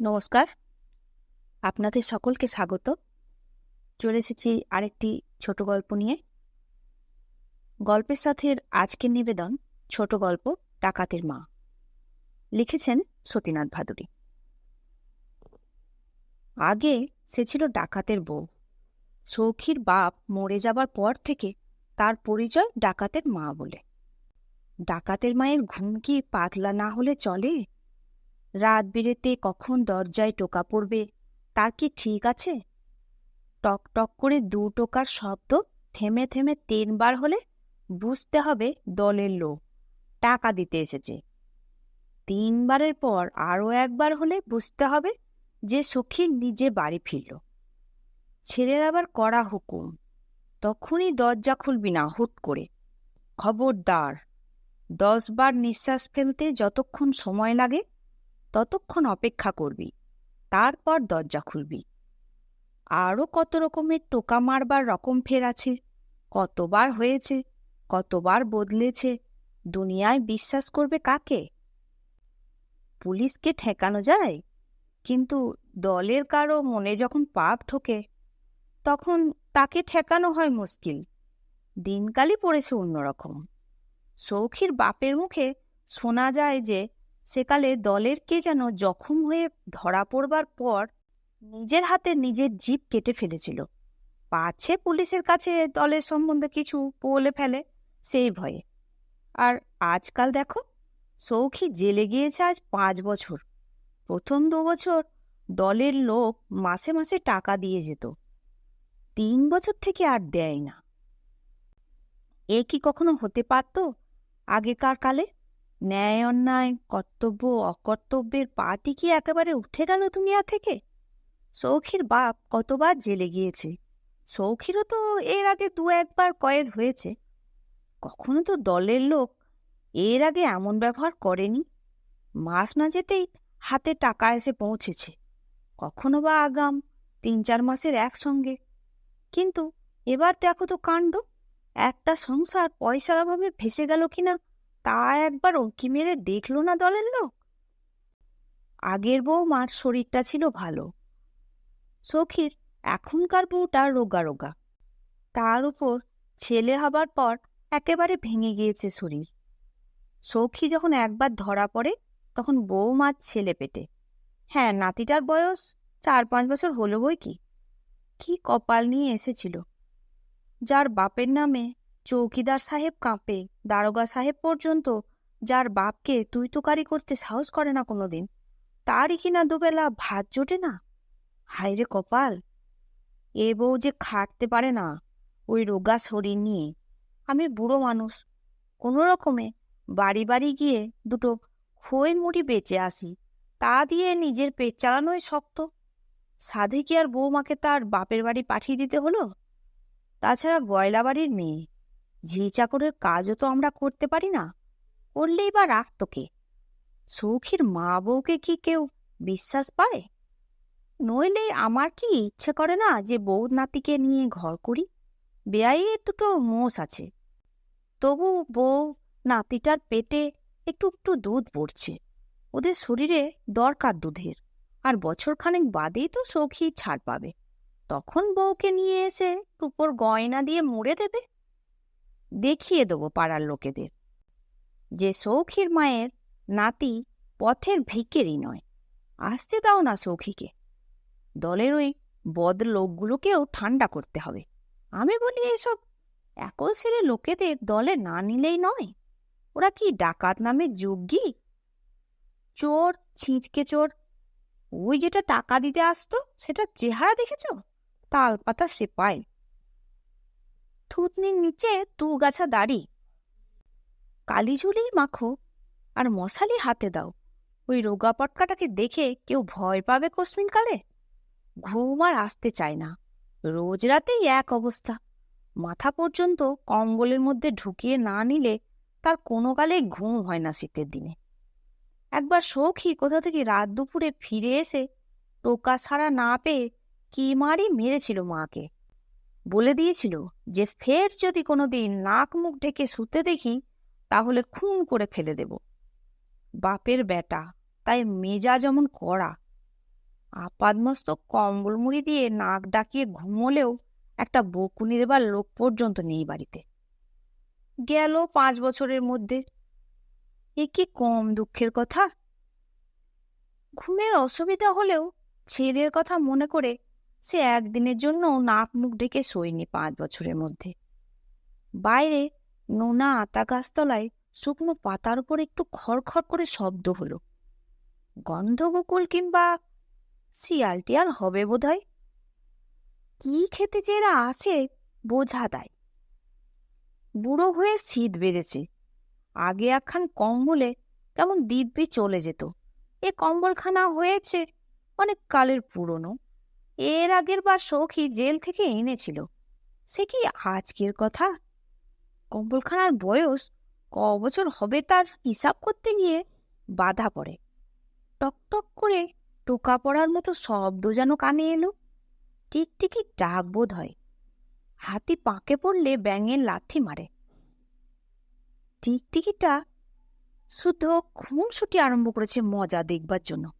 নমস্কার। আপনাদের সকলকে স্বাগত। চলে এসেছি আরেকটি ছোট গল্প নিয়ে। গল্পের সাথে আজকের নিবেদন ছোট গল্প, ডাকাতের মা। লিখেছেন সতীনাথ ভাদুরী। আগে সে ছিল ডাকাতের বউ। সৌখীর বাপ মরে যাবার পর থেকে তার পরিচয় ডাকাতের মা বলে। ডাকাতের মায়ের ঘুম কি পাতলা না হলে চলে? রাত বিরেতে কখন দরজায় টোকা পড়বে, তার কি ঠিক আছে? টক টক করে দু টোকার শব্দ থেমে থেমে তিনবার হলে বুঝতে হবে দলের লোক, টাকা দিতে এসেছে। তিনবারের পর আরও একবার হলে বুঝতে হবে যে সখী নিজে বাড়ি ফিরল। ছেলের আবার কড়া হুকুম, তখনই দরজা খুলবি না হুট করে। খবরদার, দশবার নিঃশ্বাস ফেলতে যতক্ষণ সময় লাগে ততক্ষণ অপেক্ষা করবি, তারপর দরজা খুলবি। আরও কত রকমের টোকা মারবার রকম ফের আছে, কতবার হয়েছে, কতবার বদলেছে, দুনিয়ায় বিশ্বাস করবে কাকে? পুলিশকে ঠেকানো যায়, কিন্তু দলের কারও মনে যখন পাপ ঠোকে, তখন তাকে ঠেকানো হয় মুশকিল। দিনকালই পড়েছে অন্যরকম। সৌখীর বাপের মুখে শোনা যায় যে সেকালে দলের কে যেন জখম হয়ে ধরা পড়বার পর নিজের হাতে নিজের জিপ কেটে ফেলেছিল। পাছে পুলিশের কাছে দলের সম্বন্ধে কিছু বলে ফেলে সেই ভয়ে। আর আজকাল দেখো, সৌখী জেলে গিয়েছে আজ পাঁচ বছর। প্রথম দু বছর দলের লোক মাসে মাসে টাকা দিয়ে যেত। তিন বছর থেকে আর দেয় না। এ কি কখনো হতে পারত আগেকার কালে? ন্যায় অন্যায়, কর্তব্য অকর্তব্যের পাটি কি একেবারে উঠে গেল দুনিয়া থেকে? সৌখীর বাপ কতবার জেলে গিয়েছে? সৌখীরও তো এর আগে দু একবার কয়েদ হয়েছে। কখনো তো দলের লোক এর আগে এমন ব্যবহার করেনি? মাস না যেতেই হাতে টাকা এসে পৌঁছেছে। কখনো বা আগাম তিন চার মাসের একসঙ্গে। কিন্তু এবার দেখো তো কাণ্ড। একটা সংসার পয়সার অভাবে ভেসে গেল কিনা তা একবার উঁকি মেরে দেখল না দলের লোক? আগের বউমার শরীরটা ছিল ভালো। সখীর এখনকার বউটা রোগা রোগা। তার উপর ছেলে হবার পর একেবারে ভেঙে গিয়েছে শরীর। সৌখী যখন একবার ধরা পড়ে, তখন বউমার ছেলে পেটে। হ্যাঁ নাতিটার বয়স চার পাঁচ বছর হলো বই কি? কি কপাল নিয়ে এসেছিল? যার বাপের নামে চৌকিদার সাহেব কাঁপে, দারোগা সাহেব পর্যন্ত, যার বাপকে তুই তুকারি করতে সাহস করে না কোনোদিন। তারই কিনা দুবেলা ভাত জোটে না? হাইরে কপাল! এ বউ যে খাটতে পারে না, ওই রোগা শরীর নিয়ে। আমি বুড়ো মানুষ, কোনো রকমে বাড়ি বাড়ি গিয়ে দুটো খই মুড়ি বেঁচে আসি, তা দিয়ে নিজের পেট চালানোই শক্ত। সাধে কি আর বৌমাকে তার বাপের বাড়ি পাঠিয়ে দিতে হলো? তাছাড়া গয়লা বাড়ির মেয়ে। ঝি চাকরের কাজও তো আমরা করতে পারি না, করলেই বা রাখত কে সৌখীর মা বউকে কি কেউ বিশ্বাস পায়? নইলে আমার কি ইচ্ছে করে না যে বউ নাতিকে নিয়ে ঘর করি? বেয়াইয়ের দুটো মোষ আছে। তবু বউ নাতিটার পেটে একটু একটু দুধ পড়ছে। ওদের শরীরে দরকার দুধের, আর বছরখানেক বাদেই তো সৌখী ছাড় পাবে। তখন বউকে নিয়ে এসে উপর গয়না দিয়ে মুড়ে দেবে? দেখিয়ে দেব পাড়ার লোকেদের। যে সৌখীর মায়ের নাতি পথের ভিকেরই নয়, আসতে দাও না সৌখীকে। দলের ওই বদ লোকগুলোকেও ঠান্ডা করতে হবে। আমি বলি, এসব একল ছেলে লোকেদের দলে না নিলেই নয়। ওরা কি ডাকাত নামে যোগ্যী চোর, ছিঁচকে চোর, ওই যেটা টাকা দিতে আসতো সেটা চেহারা দেখেছ? তাল পাতা সে পায় থুতনির নিচে তু গাছা দাড়ি। কালিঝুলি মাখো আর মশালি হাতে দাও। ওই রোগা পটকাটাকে দেখে কেউ ভয় পাবে কসমিন কালে? ঘুম আর আসতে চায় না। রোজ রাতেই এক অবস্থা। মাথা পর্যন্ত কম্বলের মধ্যে ঢুকিয়ে না নিলে তার কোনো কালে ঘুম হয় না শীতের দিনে। একবার সৌখী কোথা থেকে রাত দুপুরে ফিরে এসে টোকা ছাড়া না পেয়ে কি মারি মেরেছিল মাকে। বলে দিয়েছিল যে, ফের যদি কোনো দিন নাক মুখ ডেকে শুতে দেখি, তাহলে খুন করে ফেলে দেব। বাপের বেটা তাই মেজা যেমন কড়া। আপাদমস্তক কম্বল মুড়ি দিয়ে নাক ডাকিয়ে ঘুমোলেও একটা বকুনি দেবার লোক পর্যন্ত নেই বাড়িতে। গেল পাঁচ বছরের মধ্যে। এ কি কম দুঃখের কথা? ঘুমের অসুবিধা হলেও ছেলের কথা মনে করে সে একদিনের জন্য নাক মুখ ডেকে শোয়নি পাঁচ বছরের মধ্যে। বাইরে নোনা আতা গাছতলায় শুকনো পাতার উপর একটু খড়খড় করে শব্দ হলো। গন্ধগোকুল কিংবা শিয়াল টিয়াল হবে বোধহয়? কি খেতে যে এরা আসে বোঝা দেয়। বুড়ো হয়ে শীত বেড়েছে। আগে একখান কম্বলে কেমন দিব্যি চলে যেত। এ কম্বলখানা হয়েছে অনেক কালের পুরনো। এর আগের বার সখী জেল থেকে এনেছিল। সে কি আজকের কথা? কম্বলখানার বয়স ক বছর হবে তার হিসাব করতে গিয়ে বাধা পড়ে। টকটক করে টোকা পড়ার মতো শব্দ যেন কানে এলো। টিকটিকি ডাক বোধ হয়। হাতি পাঁকে পড়লে ব্যাঙের লাথি মারে। টিকটিকিটা শুধু খুনসুটি আরম্ভ করেছে মজা দেখবার জন্য।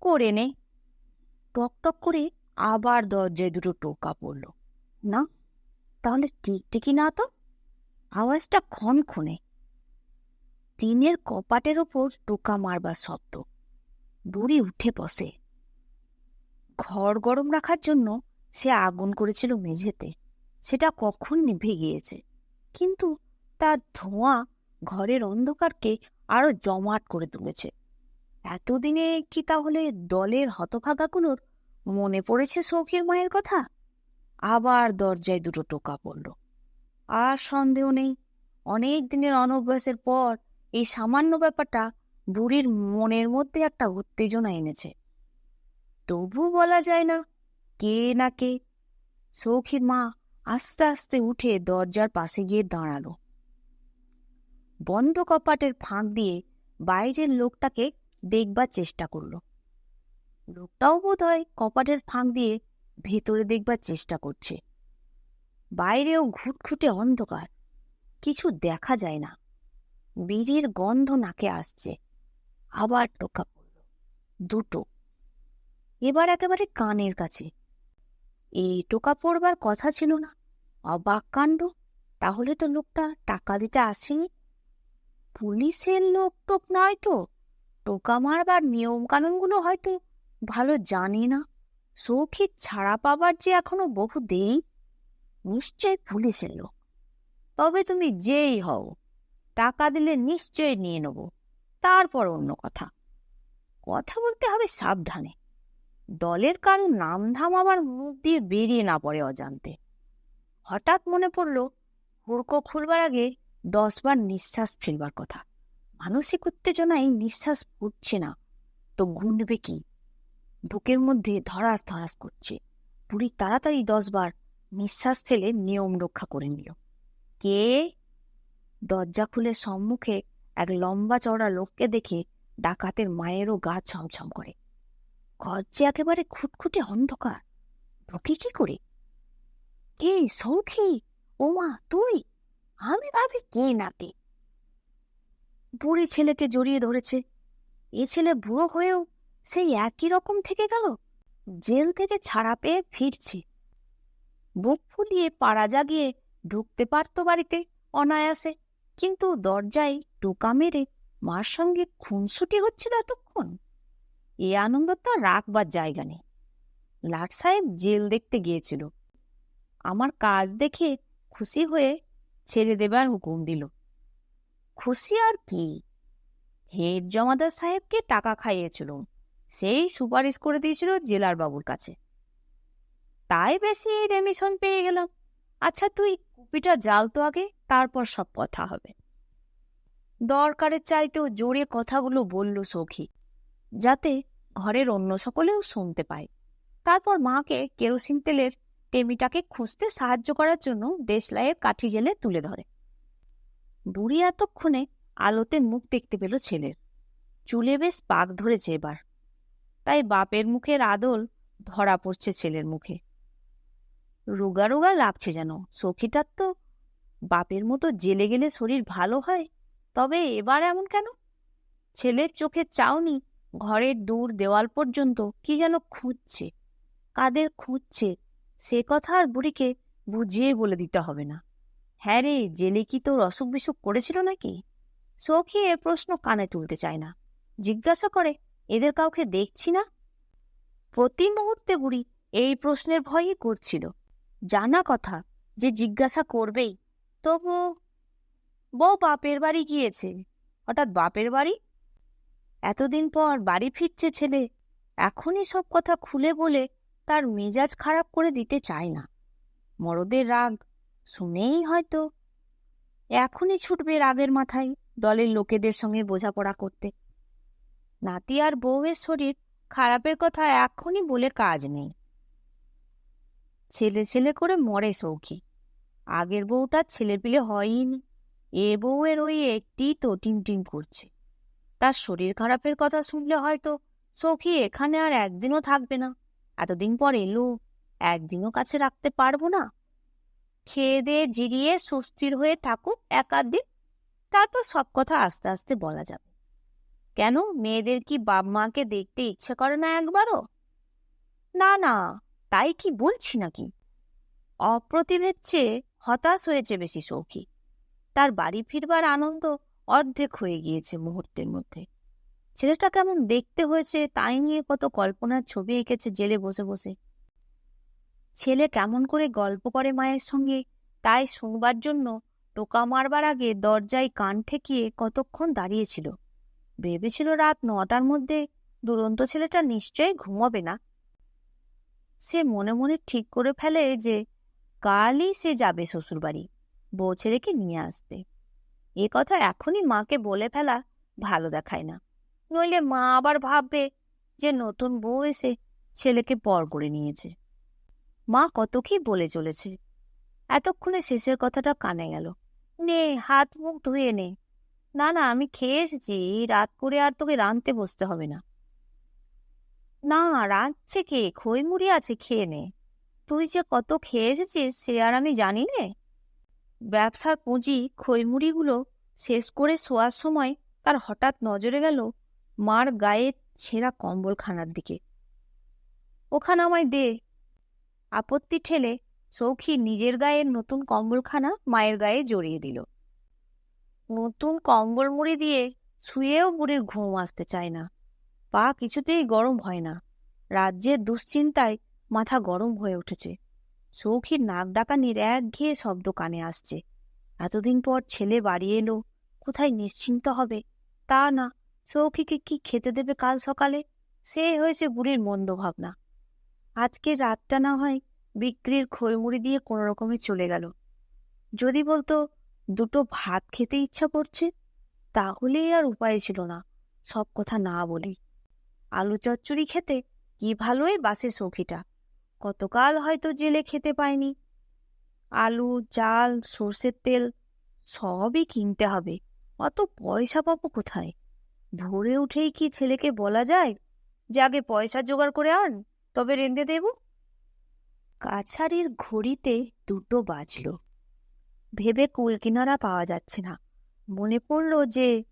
করে নে। টক টক করে আবার দরজায় দুটো টোকা পড়ল। না, তাহলে টিকটিকি না তো? আওয়াজটা ক্ষণক্ষণে। টিনের কপাটের ওপর টোকা মারবার শব্দ। বুড়ি উঠে বসে। ঘর গরম রাখার জন্য সে আগুন করেছিল মেঝেতে। সেটা কখন নিভে গিয়েছে? কিন্তু তার ধোঁয়া ঘরের অন্ধকারকে আরও জমাট করে তুলেছে। এতদিনে কি তাহলে দলের হতভাগাগুলোর মনে পড়েছে সৌখীর মায়ের কথা? আবার দরজায় দুটো টোকা পড়ল। আর সন্দেহ নেই, অনেক দিনের অনভ্যাসের পর এই সামান্য ব্যাপারটা বুড়ির মনের মধ্যে একটা উত্তেজনা এনেছে। তবু বলা যায় না কে না কে। সৌখীর মা আস্তে আস্তে উঠে দরজার পাশে গিয়ে দাঁড়াল। বন্ধ কপাটের ফাঁক দিয়ে বাইরের লোকটাকে দেখবার চেষ্টা করল। লোকটাও বোধ হয় কপাটের ফাঁক দিয়ে ভেতরে দেখবার চেষ্টা করছে। বাইরেও ঘুটঘুটে অন্ধকার, কিছু দেখা যায় না। বীজের গন্ধ নাকে আসছে, আবার টোকা পড়ল। দুটো, এবার একেবারে কানের কাছে। এই টোকা পড়বার কথা ছিল না, অবাক কাণ্ড, তাহলে তো লোকটা টাকা দিতে আসেনি। পুলিশের লোক টোক নয় তো? টোকা মারবার নিয়ম কানুনগুলো হয়তো ভালো জানি না। সৌখী ছাড়া পাবার যে এখনও বহু দেরি, নিশ্চয় পুলিশের লোক। তবে তুমি যেই হও, টাকা দিলে নিশ্চয় নিয়ে নেব, তারপর অন্য কথা। কথা বলতে হবে সাবধানে। দলের কারও নামধাম আবার মুখ দিয়ে বেরিয়ে না পড়ে অজান্তে। হঠাৎ মনে পড়ল, হুড়কো খুলবার আগে দশবার নিঃশ্বাস ফেলবার কথা। মানসিক উত্তেজনায় নিঃশ্বাস ফুটছে না। তো গুনবে কি? বুকের মধ্যে ধরাস ধরাস করছে। বুড়ি তাড়াতাড়ি দশবার নিঃশ্বাস ফেলে নিয়ম রক্ষা করে নিল। কে? দরজা খুলে সম্মুখে এক লম্বা চওড়া লোককে দেখে ডাকাতের মায়েরও গা ছমছম করে। ঘর যে একেবারে খুটখুটে অন্ধকার। ঢুকি কি করে? কে? সৌখী? ওমা, তুই? আমি ভাবি কে নাকি বুড়ি ছেলেকে জড়িয়ে ধরেছে। এ ছেলে বুড়ো হয়েও সেই একই রকম থেকে গেল, জেল থেকে ছাড়া পেয়ে ফিরছি। বুক ফুলিয়ে পাড়া জাগিয়ে ঢুকতে পারত বাড়িতে অনায়াসে, কিন্তু দরজায় টোকা মেরে মার সঙ্গে খুনসুটি হচ্ছিল এতক্ষণ। এ আনন্দ তার রাখবার জায়গা নেই। লাট সাহেব জেল দেখতে গিয়েছিল। আমার কাজ দেখে খুশি হয়ে ছেড়ে দেবার হুকুম দিল। খুশি আর কি? হেড জমাদার সাহেবকে টাকা খাইয়েছিল। সেই সুপারিশ করে দিয়েছিল জেলার বাবুর কাছে। তাই বেশি এই রেমিশন পেয়ে গেলাম। আচ্ছা তুই কুপিটা জাল তো আগে, তারপর সব কথা হবে। দরকারের চাইতেও জোরে কথাগুলো বলল সখী, যাতে ঘরের অন্য সকলেও শুনতে পায়। তারপর মাকে কেরোসিন তেলের টেমিটাকে খুঁজতে সাহায্য করার জন্য দেশলাইয়ের কাঠি জেলে তুলে ধরে। বুড়ি এতক্ষণে আলোতে মুখ দেখতে পেল ছেলের। চুলে বেশ পাক ধরেছে এবার। তাই বাপের মুখের আদল ধরা পড়ছে ছেলের মুখে। রোগা রোগা লাগছে যেন। সখীটার তো বাপের মতো জেলে গেলে শরীর ভালো হয়, তবে এবার এমন কেন? ছেলের চোখে চাউনি ঘরের দূর দেওয়াল পর্যন্ত কি যেন খুঁজছে। কাদের খুঁজছে, সে কথা আর বুড়িকে বুঝিয়ে বলে দিতে হবে না। হ্যাঁ রে, জেলে কি তোর অসুখ বিসুখ করেছিল নাকি? সৌখী এ প্রশ্ন কানে তুলতে চায় না। জিজ্ঞাসা করে, এদের কাউকে দেখছি না? প্রতি মুহূর্তে বুড়ি, এই প্রশ্নের ভয়ই করছিল। জানা কথা যে জিজ্ঞাসা করবেই। তবু বউ বাপের বাড়ি গিয়েছে। হঠাৎ বাপের বাড়ি? এতদিন পর বাড়ি ফিরছে ছেলে। এখনই সব কথা খুলে বলে তার মেজাজ খারাপ করে দিতে চায় না। মরদের রাগ শুনেই হয়তো। এখনই ছুটবে রাগের মাথায় দলের লোকেদের সঙ্গে বোঝাপড়া করতে। নাতি আর বউয়ের শরীর খারাপের কথা এখনই বলে কাজ নেই। ছেলে ছেলে করে মরে সৌখী। আগের বউটার ছেলেপিলে হয়ইনি এ বউয়ের ওই একটি তো টিম টিম করছে। তার শরীর খারাপের কথা শুনলে হয়তো সৌখী এখানে আর একদিনও থাকবে না। এতদিন পর এলো। একদিনও কাছে রাখতে পারব না। খেয়ে দিয়ে জিরিয়ে, সুস্থির হয়ে থাকুক এক দিন তারপর সব কথা আস্তে আস্তে বলা যাবে। কেন? মেয়েদের কি বাপ মাকে দেখতে ইচ্ছে করে না একবারও? না না, তাই কি বলছি নাকি? অপ্রতিভের চেয়ে হতাশ হয়েছে বেশি সৌখী। তার বাড়ি ফিরবার আনন্দ অর্ধেক হয়ে গিয়েছে মুহূর্তের মধ্যে। ছেলেটা কেমন দেখতে হয়েছে তাই নিয়ে কত কল্পনার ছবি এঁকেছে জেলে বসে বসে। ছেলে কেমন করে গল্প করে মায়ের সঙ্গে? তাই শুনবার জন্য টোকা মারবার আগে দরজায় কান ঠেকিয়ে কতক্ষণ দাঁড়িয়েছিল। ভেবেছিল রাত নটার মধ্যে দুরন্ত ছেলেটা নিশ্চয়ই ঘুমাবে না। সে মনে মনে ঠিক করে ফেলে যে কালই সে যাবে শ্বশুরবাড়ি, বউ ছেলেকে নিয়ে আসতে। এ কথা এখনই মাকে বলে ফেলা ভালো দেখায় না। নইলে মা আবার ভাববে যে নতুন বউ এসে ছেলেকে পর করে নিয়েছে। মা কত কি বলে চলেছে। এতক্ষণে শেষের কথাটা কানে গেল। নে, হাত, মুখ ধুয়ে নে। না না, আমি খেয়ে এসেছি রাত করে আর তোকে রাঁধতে বসতে হবে না। না, রাঁধছে কে? খই মুড়ি আছে, খেয়ে নে। তুই যে কত খেয়ে এসেছিস, সে আর আমি জানি নে। ব্যবসার পুঁজি, খইমুড়িগুলো শেষ করে শোয়ার সময় তার হঠাৎ নজরে গেল মার গায়ে ছেঁড়া কম্বলখানার দিকে। ওখানে আমায় দে। আপত্তি ঠেলে সৌখী নিজের গায়ের নতুন কম্বলখানা মায়ের গায়ে জড়িয়ে দিল। নতুন কম্বল মুড়ি দিয়ে শুয়েও বুড়ির ঘুম আসতে চায় না। পা কিছুতেই গরম হয় না। রাজ্যের দুশ্চিন্তায় মাথা গরম হয়ে উঠেছে। সৌখীর নাক ডাকানির একঘেয়ে শব্দ কানে আসছে। এতদিন পর ছেলে বাড়ি এলো, কোথায় নিশ্চিন্ত হবে? তা না সৌখীকে কি খেতে দেবে কাল সকালে? সে হয়েছে বুড়ির মন্দ ভাবনা। আজকে রাতটা না হয় বিক্রির খইমুড়ি দিয়ে কোনো রকমে চলে গেল। যদি বলতো দুটো ভাত খেতে ইচ্ছা করছে, তাহলেই আর উপায় ছিল না সব কথা না বলি। আলু চচ্চড়ি খেতে কি ভালোই বাসে সৌখিটা, কতকাল হয়তো জেলে খেতে পায়নি। আলু, চাল, সর্ষের তেল সবই কিনতে হবে, অত পয়সা পাবো কোথায়? ভোরে উঠেই কি ছেলেকে বলা যায় যে আগে পয়সা জোগাড় করে আন? তবে রেঁধে দেব? কাছারির ঘড়িতে দুটো বাজল। ভেবে কুল কিনারা পাওয়া যাচ্ছে না। মনে পড়ল যে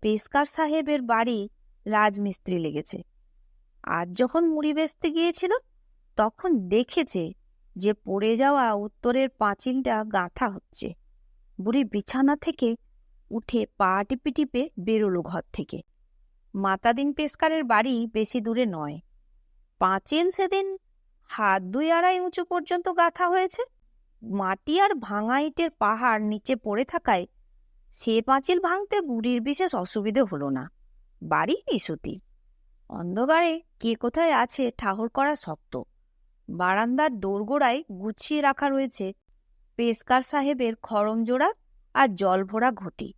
পেস্কার সাহেবের বাড়ি রাজমিস্ত্রি লেগেছে। আজ যখন মুড়ি বেচতে গিয়েছিল, তখন দেখেছে যে পড়ে যাওয়া উত্তরের পাঁচিলটা গাঁথা হচ্ছে। বুড়ি বিছানা থেকে উঠে পা টিপে টিপে বেরোলো ঘর থেকে। মাতাদিন পেস্কারের বাড়ি বেশি দূরে নয়। পাঁচিল সেদিন হাত দুই আড়াই উঁচু পর্যন্ত গাথা হয়েছে। মাটি আর ভাঙা ইটের পাহাড় নিচে পড়ে থাকায় সে পাঁচিল ভাঙতে বুড়ির বিশেষ অসুবিধে হলো না। বাড়ি নিশুতি অন্ধকারে কে কোথায় আছে ঠাহর করা শক্ত। বারান্দার দোরগোড়ায় গুছিয়ে রাখা রয়েছে পেস্কার সাহেবের খরম জোড়া আর জল ভরা ঘটি।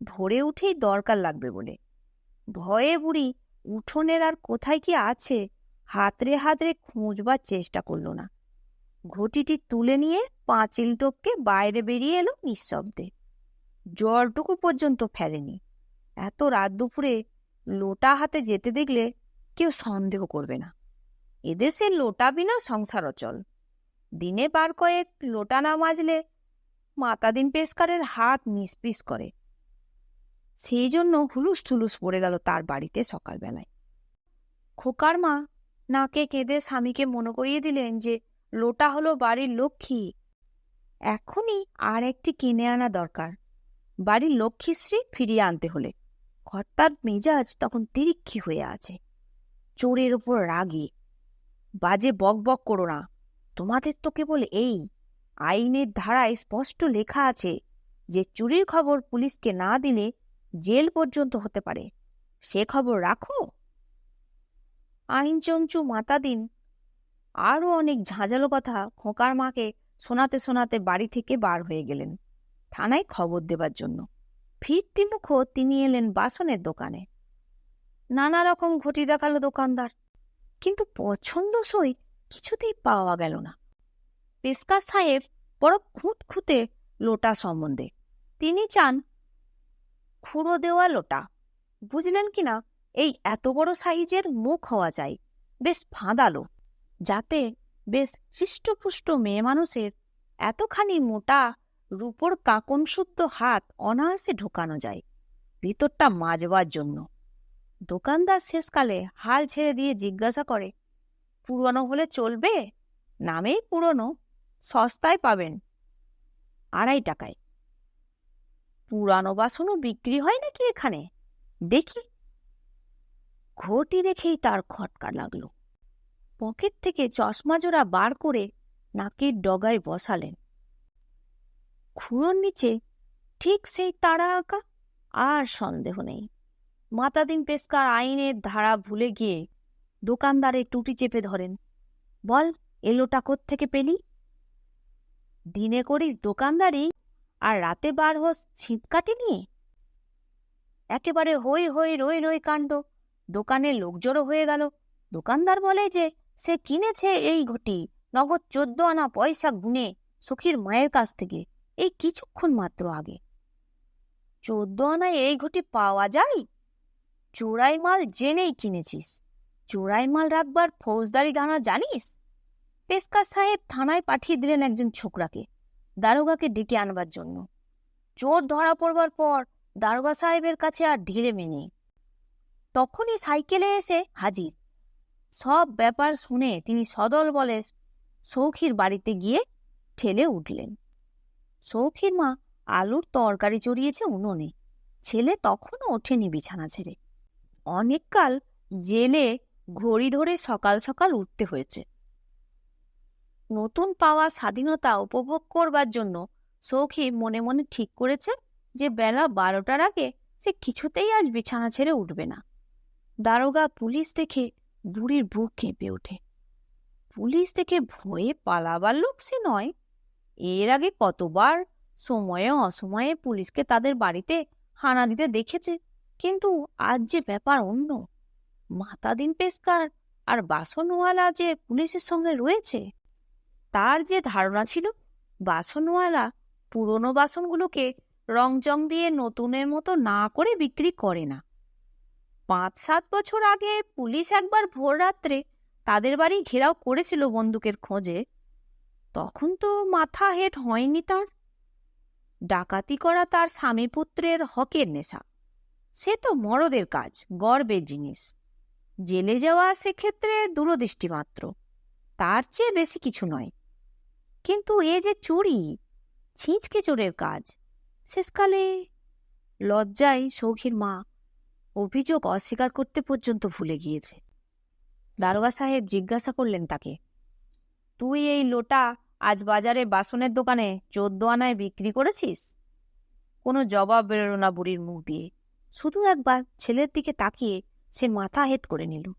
ভোরে উঠেই দরকার লাগবে বলে। ভয়ে বুড়ি উঠোনের আর কোথায় কি আছে হাতরে হাতরে খুঁজবার চেষ্টা করল না। ঘটিটি তুলে নিয়ে পাঁচিল টপকে বাইরে বেরিয়ে এলো নিঃশব্দে। জলটুকু পর্যন্ত ফেলেনি। এত রাত দুপুরে লোটা হাতে যেতে দেখলে কেউ সন্দেহ করবে না। এদেশে লোটা বিনা সংসার অচল। দিনে বার কয়েক লোটা না মাজলে মাতাদিন পেশকারের হাত নিষ্পিস করে। সেই জন্য হুলুস থুলুস পড়ে গেল তার বাড়িতে সকালবেলায়। খোকার মা নাকে কেঁদে স্বামীকে মনে করিয়ে দিলেন যে লোটা হলো বাড়ির লক্ষ্মী। এখনই আর একটি কিনে আনা দরকার। বাড়ির লক্ষ্মীশ্রী ফিরিয়ে আনতে হলে কর্তার মেজাজ তখন তিরিক্ষি হয়ে আছে। চোরের ওপর রাগে। বাজে বক বক করো না। তোমাদের তো কেবল এই। আইনের ধারায় স্পষ্ট লেখা আছে যে চুরির খবর পুলিশকে না দিলে জেল পর্যন্ত হতে পারে। সে খবর রাখো। আইনচঞ্চু মাতা দিন আরও অনেক ঝাঁঝালো কথা খোকার মাকে শোনাতে শোনাতে বাড়ি থেকে বার হয়ে গেলেন, থানায় খবর দেবার জন্য। ফিরতি মুখ তিনি এলেন বাসনের দোকানে। নানা রকম ঘটি দেখাল দোকানদার, কিন্তু পছন্দসই কিছুতেই পাওয়া গেল না। পেস্কার সাহেব বড় খুঁত খুঁতে লোটা সম্বন্ধে। তিনি চান, খুঁড়ো দেওয়া লোটা, বুঝলেন কি না? এই এত বড় সাইজের মুখ হওয়া চাই। বেশ ফাঁদালো। যাতে বেশ হৃষ্টপুষ্ট মেয়ে মানুষের এতখানি মোটা রূপর কাকন শুদ্ধ হাত অনায়াসে ঢোকানো যায়, ভিতরটা মাজবার জন্য। দোকানদার শেষকালে হাল ছেড়ে দিয়ে জিজ্ঞাসা করে, পুরনো হলে চলবে? নামেই পুরনো। সস্তায় পাবেন। আড়াই টাকায়। পুরানো বাসনও বিক্রি হয় নাকি এখানে? দেখি। ঘটি দেখেই তার খটকা লাগল। পকেট থেকে চশমা জোড়া বার করে নাকের ডগায় বসালেন। খুঁড়োর নিচে ঠিক সেই তারা আঁকা আর সন্দেহ নেই। মাতাদিন পেস্কার আইনের ধারা ভুলে গিয়ে দোকানদারে টুটি চেপে ধরেন, বল, এলোটা থেকে পেলি? দিনে করিস দোকানদারি আর রাতে বার হোস ছিঁদকাটি নিয়ে? একেবারে হই হই রই রই কাণ্ড দোকানে লোক জড়ো হয়ে গেল। দোকানদার বলে যে, সে কিনেছে এই ঘটি, নগদ চোদ্দ আনা পয়সা গুনে সখীর মায়ের কাছ থেকে, এই কিছুক্ষণ মাত্র আগে। চোদ্দ আনায় এই ঘটি পাওয়া যায়? চোরাই মাল জেনেই কিনেছিস। চোরাই মাল রাখবার ফৌজদারি দানা জানিস? পেস্কার সাহেব থানায় পাঠিয়ে দিলেন একজন ছোকরাকে, দারোগাকে ডেকে আনবার জন্য। চোর ধরা পড়বার পর দারোগা সাহেবের কাছে আর ঢিলে মেনে তখনই সাইকেলে এসে হাজির। সব ব্যাপার শুনে তিনি সদল বলে সৌখির বাড়িতে গিয়ে ঠেলে উঠলেন। সৌখির মা আলুর তরকারি চড়িয়েছে উনুনে। ছেলে তখনও ওঠেনি বিছানা ছেড়ে। অনেককাল জেলে ঘড়ি ধরে সকাল সকাল উঠতে হয়েছে। নতুন পাওয়া স্বাধীনতা উপভোগ করবার জন্য সৌখী মনে মনে ঠিক করেছে যে বেলা বারোটার আগে সে কিছুতেই আজ বিছানা ছেড়ে উঠবে না। দারোগা পুলিশ দেখে বুড়ির বুক কেঁপে ওঠে। পুলিশ দেখে ভয়ে পালাবার লোক সে নয়। এর আগে কতবার সময়ে অসময়ে পুলিশকে তাদের বাড়িতে হানা দিতে দেখেছে, কিন্তু আজ যে ব্যাপার অন্য। মাতাদিন পেস্কার আর বাসনওয়ালা যে পুলিশের সঙ্গে রয়েছে, তার যে ধারণা ছিল, বাসনওয়ালা পুরনো বাসনগুলোকে রংচং দিয়ে নতুনের মতো না করে বিক্রি করে না। পাঁচ সাত বছর আগে পুলিশ একবার ভোর রাত্রে তাদের বাড়ি ঘেরাও করেছিল বন্দুকের খোঁজে। তখন তো মাথা হেট হয়নি তার। ডাকাতি করা তার স্বামী পুত্রের হকের নেশা। সে তো মরদের কাজ, গর্বের জিনিস। জেলে যাওয়া সেক্ষেত্রে দূরদৃষ্টি মাত্র। তার চেয়ে বেশি কিছু নয়। কিন্তু এ যে চুরি ছিঁচকে চোরের কাজ, শেষকালে লজ্জায় সৌখীর মা অভিযোগ অস্বীকার করতে পর্যন্ত ভুলে গিয়েছে। দারোগা সাহেব জিজ্ঞাসা করলেন তাকে, তুই এই লোটা আজ বাজারে বাসনের দোকানে চোদ্দ আনায় বিক্রি করেছিস? কোনো জবাব বেরোল না বুড়ির মুখ দিয়ে। শুধু একবার ছেলের দিকে তাকিয়ে সে মাথা হেট করে নিল।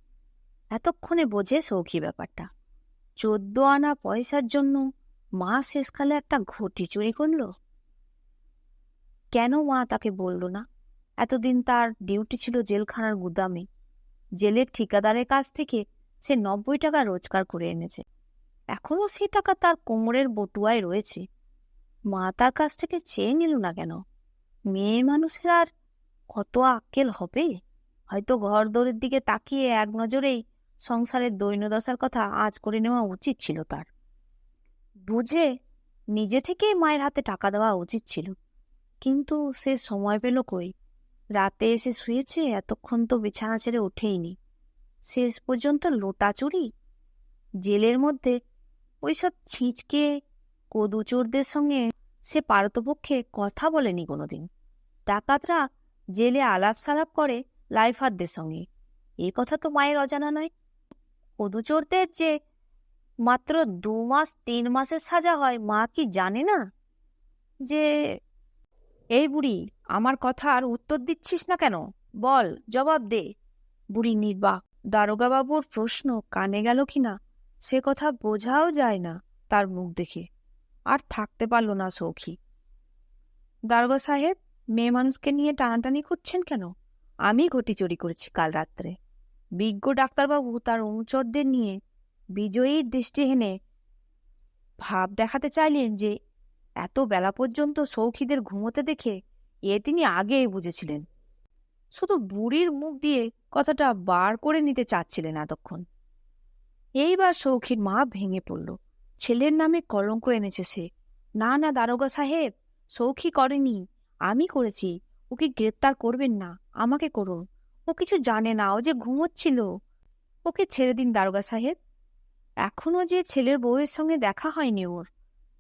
এতক্ষণে বোঝে সৌখী ব্যাপারটা। চোদ্দ আনা পয়সার জন্য মা শেষকালে একটা ঘটি চুরি করল? কেন মা তাকে বলল না? এতদিন তার ডিউটি ছিল জেলখানার গুদামে। জেলের ঠিকাদারের কাছ থেকে সে নব্বই টাকা রোজগার করে এনেছে। এখনও সে টাকা তার কোমরের বটুয়ায় রয়েছে। মা তার কাছ থেকে চেয়ে নিল না কেন? মেয়ে মানুষের আর কত আক্কেল হবে? হয়তো ঘর দৌড়ের দিকে তাকিয়ে এক নজরেই সংসারের দৈন্যদশার কথা আজ করে নেওয়া উচিত ছিল তার। বুঝে নিজে থেকেই মায়ের হাতে টাকা দেওয়া উচিত ছিল। কিন্তু সে সময় পেল কই? রাতে এসে শুয়েছে, এতক্ষণ তো বিছানা ছেড়ে ওঠেইনি শেষ পর্যন্ত লোটা চুরি? জেলের মধ্যে? ওইসব ছিঁচকে, কদুচোরদের সঙ্গে সে পারতপক্ষে কথা বলেনি কোনোদিন। ডাকাতরা জেলে আলাপ সালাপ করে লাইফারদের সঙ্গে। এ কথা তো মায়ের অজানা নয়। কদুচোরদের যে মাত্র দু মাস, তিন মাসের সাজা হয়, মা কি জানে না? যে এই বুড়ি, আমার কথা আর উত্তর দিচ্ছিস না কেন? বল, জবাব দে। বুড়ি নির্বাক, দারোগাবাবুর প্রশ্ন কানে গেল কি না? সে কথা বোঝাও যায় না তার মুখ দেখে। আর থাকতে পারল না সৌখী। দারোগা সাহেব, মেয়ে মানুষকে নিয়ে টানাটানি করছেন কেন? আমি ঘটি চুরি করেছি কাল রাত্রে। বিজ্ঞ ডাক্তারবাবু তার অনুচরদের নিয়ে বিজয়ীর দৃষ্টি হেনে ভাব দেখাতে চাইলেন যে এত বেলা পর্যন্ত সৌখীদের ঘুমোতে দেখে এ তিনি আগেই বুঝেছিলেন। শুধু বুড়ির মুখ দিয়ে কথাটা বার করে নিতে চাচ্ছিলেন এতক্ষণ। এইবার সৌখীর মা ভেঙে পড়ল। ছেলের নামে কলঙ্ক এনেছে সে। না না, দারোগা সাহেব, সৌখী করেনি। আমি করেছি। ওকে গ্রেপ্তার করবেন না। আমাকে করুন। ও কিছু জানে না। ও যে ঘুমোচ্ছিল। ওকে ছেড়ে দিন, দারোগা সাহেব। এখনও যে ছেলের বউয়ের সঙ্গে দেখা হয়নি ওর।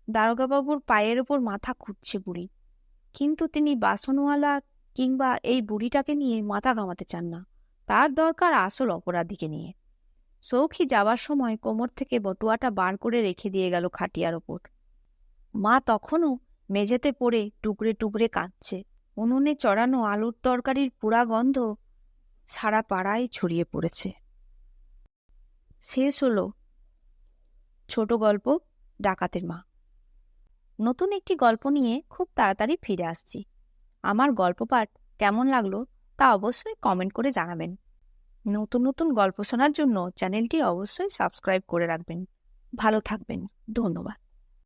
দারোগাবাবুর পায়ের ওপর মাথা খুঁজছে বুড়ি। কিন্তু তিনি বাসনওয়ালা কিংবা এই বুড়িটাকে নিয়ে মাথা ঘামাতে চান না। তার দরকার আসল অপরাধীকে নিয়ে। সৌখী যাবার সময় কোমর থেকে বটুয়াটা বার করে রেখে দিয়ে গেল খাটিয়ার ওপর। মা তখনও মেঝেতে পড়ে টুকরে টুকরে কাঁদছে। উনুনে চড়ানো আলুর তরকারির পুরা গন্ধ সারা পাড়ায় ছড়িয়ে পড়েছে। শেষ হলো ছোট গল্প ডাকাতের মা। নতুন একটি গল্প নিয়ে খুব তাড়াতাড়ি ফিরে আসছি। আমার গল্প পাঠ কেমন লাগল তা অবশ্যই কমেন্ট করে জানাবেন। নতুন নতুন গল্প শোনার জন্য চ্যানেলটি অবশ্যই সাবস্ক্রাইব করে রাখবেন। ভালো থাকবেন। ধন্যবাদ।